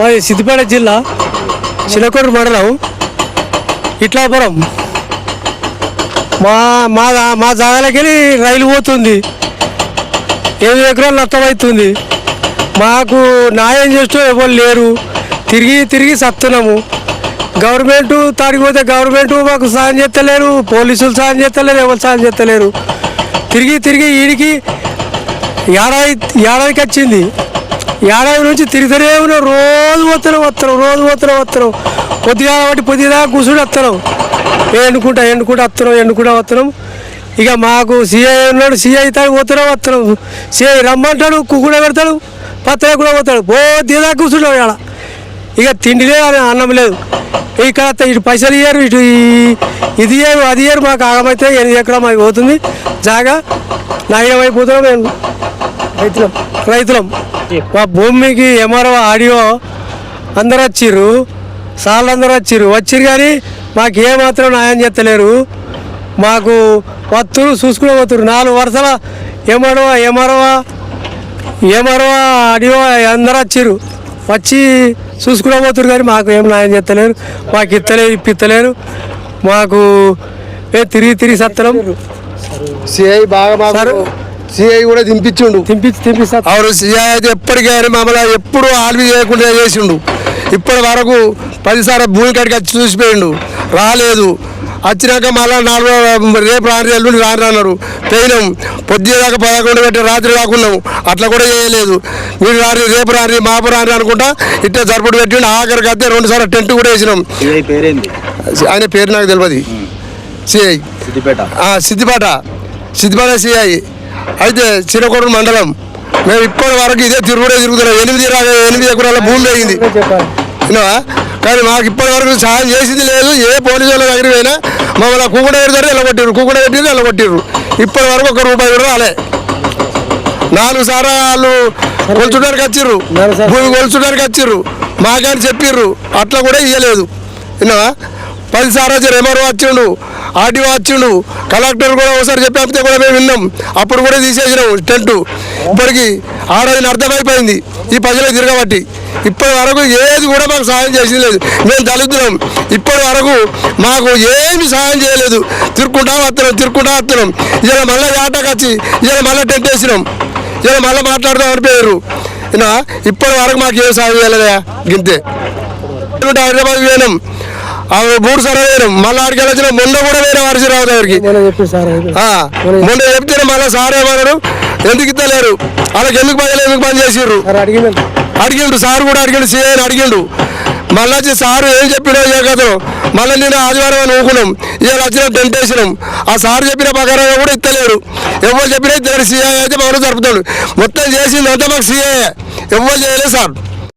మాది సిద్దిపేట జిల్లా చిలకూరు మండలం ఇట్లాపురం. మా మా మా జాగాలకి రైలు పోతుంది. ఏడు ఎకరాలు నష్టమవుతుంది మాకు న్యాయం చేస్తూ ఎవరు లేరు. తిరిగి తిరిగి సత్తున్నాము. గవర్నమెంట్ తాడికి పోతే గవర్నమెంట్ మాకు సాయం చేస్తలేరు. పోలీసులు సాయం చేస్తలేరు ఎవరు సాయం చేస్తలేరు. తిరిగి తిరిగి వీడికి ఏడాది ఏడాదికి వచ్చింది. ఏడాది నుంచి తిరుగుతూనే ఉన్నాం రోజు పోతున్నాం వస్తున్నాం రోజు పోతున్నాం వస్తున్నాం పొద్దుగా కాబట్టి పొద్దుగా కూర్చుని వస్తున్నాం ఎండుకుంటా ఎండుకుంటా వస్తున్నాం ఎండుకుంటా వస్తున్నాం ఇక మాకు సిఐ ఉన్నాడు సీఐ తాగి పోతున్నాం వస్తున్నాం సిఐ రమ్మంటాడు కుక్కుడ పెడతాడు పత్తగా కూడా పోతాడు. పొద్దుగా కూర్చుంటాం ఇక్కడ ఇక తిండి లేదు అన్నం లేదు. ఇక్కడ అత్త ఇటు పైసలు ఇయ్యారు ఇటు ఇది ఇయ్యారు అది ఇయ్యారు. మాకు ఆగమైతే ఎనిమిది ఎకరం మాకు పోతుంది. జాగా నాయనం మేము. రైతులం రైతులం. మా భూమికి ఎమరో ఆడియో అందరు వచ్చిర్రు సార్లు అందరు వచ్చిర్రు వచ్చిర్రు కానీ మాకు ఏమాత్రం న్యాయం చేస్తలేరు మాకు వత్తురు చూసుకునే పోతురు నాలుగు వరుసల ఏమడవ ఏమరవ ఏమరవ ఆడియో అందరు వచ్చిర్రు వచ్చి చూసుకునే పోతురు కానీ మాకు ఏం న్యాయం చేస్తలేరు మాకు ఇత్తలేరు ఇప్పిత్తలేరు మాకు ఏ తిరిగి తిరిగి సత్తనం సిఐ బాగా సార్. మాకు సిఐ కూడా దింపించిండు తింపించి తింపిస్తా అవును సిఐ అయితే ఎప్పటికైనా మమ్మల్ని ఎప్పుడు ఆల్వి చేయకుండా చేసిండు. ఇప్పటి వరకు పదిసార్లు భూమి కాడికి వచ్చి చూసిపోయిండు. రాలేదు. వచ్చినాక మళ్ళీ నాలుగు రేపు రాని ఎల్లుండి రాని అన్నారు. పోయినాం. పొద్దుదాకా పదకొండు పెట్టి రాత్రి రాకున్నాం అట్లా కూడా చేయలేదు. మీరు రాని రేపు రాని మాపు రాని అనుకుంటా ఇట్లా జరుపుడు పెట్టిండు. ఆఖరికి అయితే రెండు సార్లు టెంట్ కూడా వేసినాం. ఆయన పేరు నాకు తెలియదు సిఐ సిద్దిపేట. ఆ, సిద్దిపేట. సిద్దిపేట సిఐ అయితే చిరకొండ మండలం మేము ఇప్పటి వరకు ఇదే తిరుగుడే తిరుగుతున్నాం. ఎనిమిది ఎనిమిది ఎకరాల భూమి విన్నావా? కానీ మాకు ఇప్పటి వరకు సాయం చేసింది లేదు. ఏ పోలీసు వాళ్ళ దగ్గర పోయినా మమ్మల్ని కుక్కుడ పెడతారు ఎల్లగొట్టిర్రు కుక్కుడ పెట్టిర్రు ఎల్లగొట్టిర్రు ఇప్పటి వరకు ఒక రూపాయి కూడా రాలే. నాలుగు సార్లు వాళ్ళు కొలుచుడానికి వచ్చిర్రు. భూమి కొలుచుడానికి వచ్చిర్రు. మాకని చెప్పిర్రు. అట్లా కూడా ఇయ్యలేదు. విన్నావా? పది సార్లు వచ్చారు. ఎంఆర్ఓ వచ్చిండు. ఆర్టీఓ వచ్చిండు కలెక్టర్ కూడా ఒకసారి చెప్పితే కూడా మేము విన్నాం. అప్పుడు కూడా తీసేసినాం టెంట్. ఇప్పటికి ఆడది అర్థమైపోయింది. ఈ ప్రజలకు తిరగబట్టి. ఇప్పటి వరకు ఏది కూడా మాకు సహాయం చేసింది లేదు. మేము దళితులం. ఇప్పటి వరకు మాకు ఏమి సహాయం చేయలేదు. తిరుక్కుంటా వస్తున్నాం తిరుక్కుంటా వస్తున్నాం. ఇలా మళ్ళీ ఆటకు వచ్చి ఇలా మళ్ళీ టెంట్ వేసినాం. ఇలా మళ్ళీ మాట్లాడుతూ అనిపోయారు ఇప్పటి వరకు మాకు ఏం సాయం చేయలేదా? గింతే. హైదరాబాద్ పోయినాం. మూడు సార్లు పోయినాం మళ్ళీ ఆడికి వచ్చిన మొన్న కూడా వేరే వారసిరావు దగ్గరికి. మొన్న సార్ చెప్తే మళ్ళీ సార్ ఏమన్నారు ఎందుకు ఇస్తలేరు? వాళ్ళకి ఎందుకు పని ఎందుకు పని చేసిర్రు? సార్ అడిగిండు. సార్ కూడా అడిగిండు సీఐ అని అడిగిండు. మళ్ళీ వచ్చి సార్ ఏం చెప్పినా ఏ కథను మళ్ళీ నేను ఆదివారం అని ఊకున్నాం. ఇవాళ వచ్చిన టెంట్ వేసినాం. ఆ సార్ చెప్పిన ప్రకారంగా కూడా ఇస్తలేరు. ఎవరు చెప్పినా ఇద్దరు సీఐ అయితే జరుపుతాడు. మొత్తం చేసింది అంతా మాకు సీఐ ఎవరు చేయలేదు సార్.